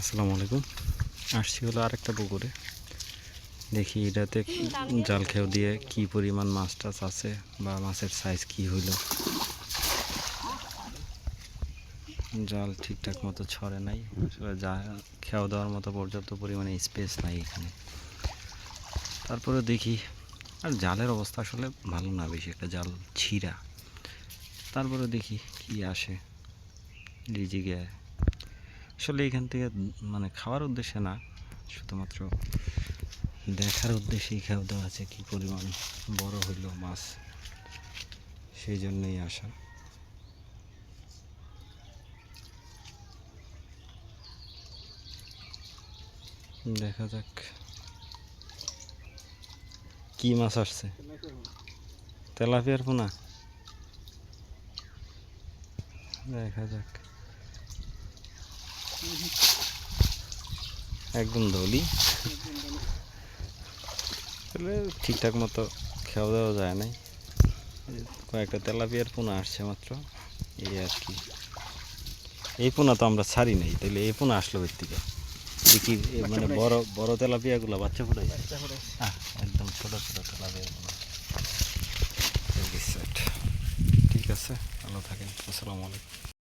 আসসালামু আলাইকুম। আসছি হলো আরেকটা পুকুরে। দেখি এটাতে জাল খেয়ে দিয়ে কি পরিমাণ মাছ টাছ আছে বা মাছের সাইজ কি হইল। জাল ঠিকঠাক মতো ছড়ে নাই। আসলে যা খেয়াও দেওয়ার মতো পর্যাপ্ত পরিমাণে স্পেস নাই এখানে। তারপরে দেখি, আর জালের অবস্থা আসলে ভালো না বেশি একটা জাল ছিঁড়া। তারপরে দেখি কি আসে। রিজিকে আসলে এখান থেকে মানে খাওয়ার উদ্দেশ্যে না, শুধুমাত্র দেখার উদ্দেশ্যেই খাওয়া দেওয়া আছে কী পরিমাণ বড় হইল মাছ, সেই জন্যই আসা। দেখা যাক কি মাছ আসছে। তেলাপিয়ার পোনা? দেখা যাক। একদম দলি তাহলে ঠিকঠাক মতো খাওয়া দাওয়া যায় নাই। কয়েকটা তেলাপিয়ার পোনা আসছে মাত্র। এই আর কি। এই পোনা তো আমরা ছাড়ি নাই তাহলে এই পোনা আসলো এর থেকে? দেখি মানে বড় বড় তেলাপিয়াগুলো বাচ্চা আহ, একদম ছোট ছোট তেলাপিয়া পোনা। ঠিক আছে ভালো থাকেন। আসসালামু আলাইকুম।